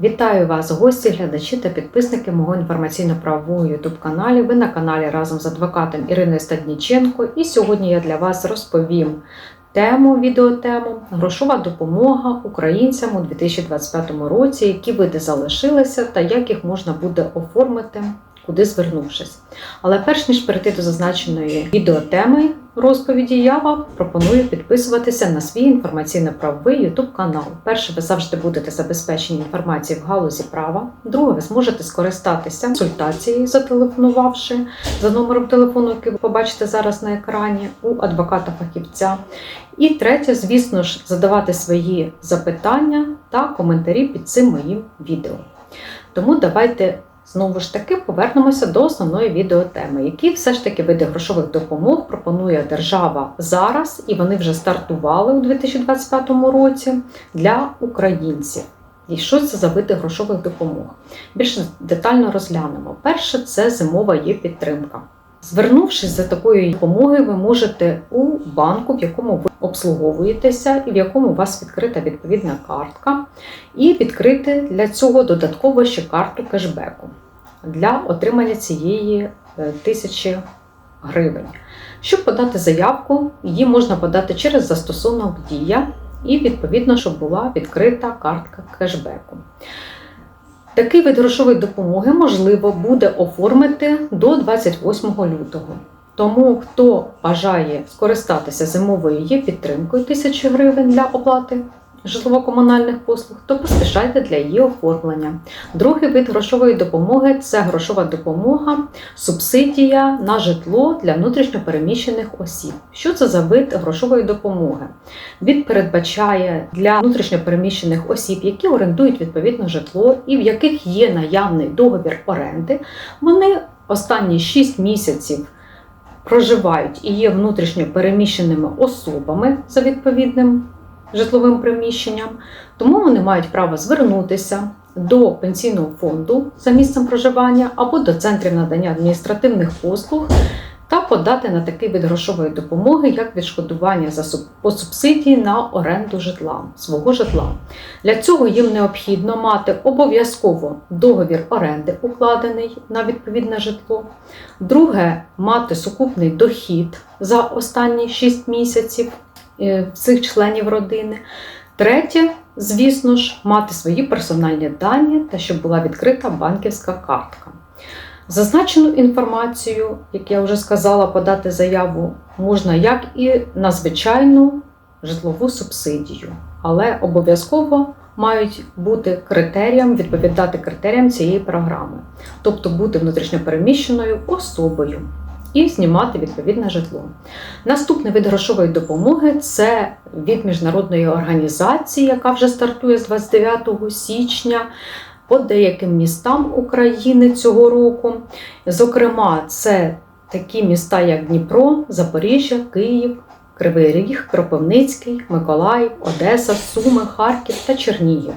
Вітаю вас, гості, глядачі та підписники мого інформаційно-правового youtube каналі. Ви на каналі разом з адвокатом Іриною Стадніченко. І сьогодні я для вас розповім тему, відеотему Грошова допомога українцям у 2025 році, які види залишилися та як їх можна буде оформити, куди звернувшись. Але перш ніж перейти до зазначеної відеотеми розповіді, я вам пропоную підписуватися на свій інформаційно-правовий YouTube канал. Перше, ви завжди будете забезпечені інформацією в галузі права. Друге, ви зможете скористатися консультацією, зателефонувавши за номером телефону, який ви побачите зараз на екрані у адвоката-фахівця. І третє, звісно ж, задавати свої запитання та коментарі під цим моїм відео. Тому давайте знову ж таки повернемося до основної відеотеми, які все ж таки види грошових допомог пропонує держава зараз, і вони вже стартували у 2025 році для українців. І що це за види грошових допомог? Більш детально розглянемо. Перше, це зимова є підтримка. Звернувшись за такою допомогою, ви можете у банку, в якому ви обслуговуєтеся, і в якому у вас відкрита відповідна картка, і відкрити для цього додатково ще карту кешбеку для отримання цієї е, тисячі гривень. Щоб подати заявку, її можна подати через застосунок Дія і, відповідно, щоб була відкрита картка кешбеку. Такий вид грошової допомоги можливо буде оформити до 28 лютого. Тому, хто бажає скористатися зимовою є підтримкою 1000 гривень для оплати житлово-комунальних послуг, то поспішайте для її оформлення. Другий вид грошової допомоги це грошова допомога, субсидія на житло для внутрішньопереміщених осіб. Що це за вид грошової допомоги? Він передбачає для внутрішньопереміщених осіб, які орендують відповідне житло і в яких є наявний договір оренди, вони останні 6 місяців. Проживають і є внутрішньо переміщеними особами за відповідним житловим приміщенням, тому вони мають право звернутися до пенсійного фонду за місцем проживання або до центрів надання адміністративних послуг та подати на такий вид грошової допомоги, як відшкодування за по субсидії на оренду житла свого житла. Для цього їм необхідно мати обов'язково договір оренди, укладений на відповідне житло. Друге, мати сукупний дохід за останні 6 місяців цих членів родини. Третє, звісно ж, мати свої персональні дані та щоб була відкрита банківська картка. Зазначену інформацію, як я вже сказала, подати заяву можна як і на звичайну житлову субсидію, але обов'язково мають бути критеріям, відповідати критеріям цієї програми, тобто бути внутрішньопереміщеною особою і знімати відповідне житло. Наступний вид грошової допомоги це від міжнародної організації, яка вже стартує з 29 січня по деяким містам України цього року. Зокрема, це такі міста, як Дніпро, Запоріжжя, Київ, Кривий Ріг, Кропивницький, Миколаїв, Одеса, Суми, Харків та Чернігів.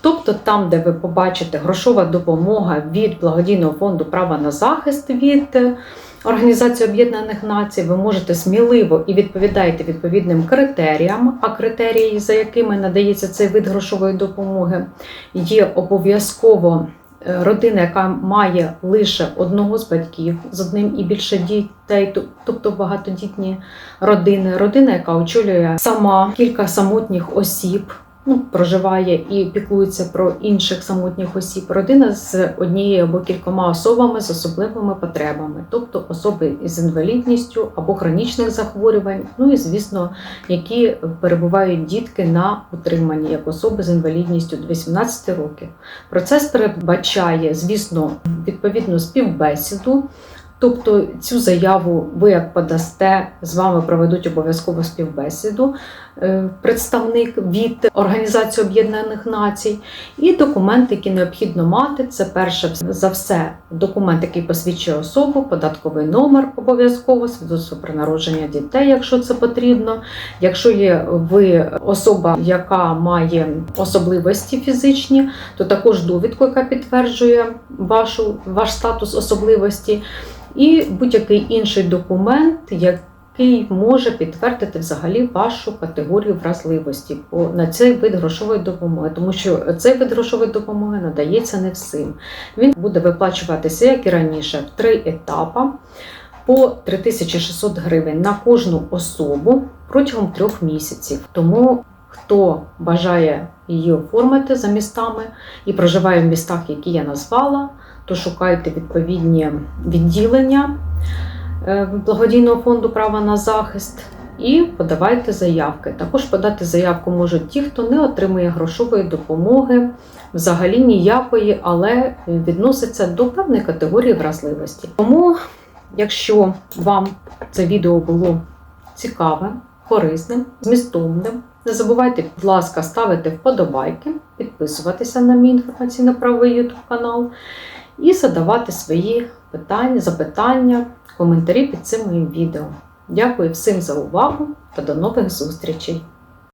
Тобто там, де ви побачите грошова допомога від благодійного фонду права на захист від е, Організації Об'єднаних Націй, ви можете сміливо і відповідаєте відповідним критеріям, а критерії, за якими надається цей вид грошової допомоги, є обов'язково е, родина, яка має лише одного з батьків з одним і більше дітей, тобто багатодітні родини, родина, яка очолює сама кілька самотніх осіб. Ну, проживає і піклується про інших самотніх осіб, родина з однією або кількома особами з особливими потребами, тобто особи із інвалідністю або хронічних захворювань, ну і звісно, які перебувають дітки на утриманні як особи з інвалідністю до 18 років. Процес передбачає, звісно, відповідну співбесіду. Тобто цю заяву ви як подасте, з вами проведуть обов'язково співбесіду е, представник від Організації Об'єднаних Націй, і документи, які необхідно мати, це перше за все документ, який посвідчує особу, податковий номер обов'язково, свідоцтво про народження дітей, якщо це потрібно. Якщо є ви особа, яка має особливості фізичні, то також довідку, яка підтверджує вашу, ваш статус особливості і будь-який інший документ, який може підтвердити взагалі вашу категорію вразливості на цей вид грошової допомоги, тому що цей вид грошової допомоги надається не всім. Він буде виплачуватися, як і раніше, в три етапи по 3600 гривень на кожну особу протягом трьох місяців. Тому хто бажає її оформити за містами і проживає в містах, які я назвала, то шукайте відповідні відділення е, благодійного фонду права на захист і подавайте заявки. Також подати заявку можуть ті, хто не отримує грошової допомоги, взагалі ніякої, але відноситься до певної категорії вразливості. Тому, якщо вам це відео було цікаве, корисним, змістовним, не забувайте, будь ласка, ставити вподобайки, підписуватися на мій інформаційно-правовий YouTube канал і задавати свої питання, запитання, коментарі під цим моїм відео. Дякую всім за увагу та до нових зустрічей!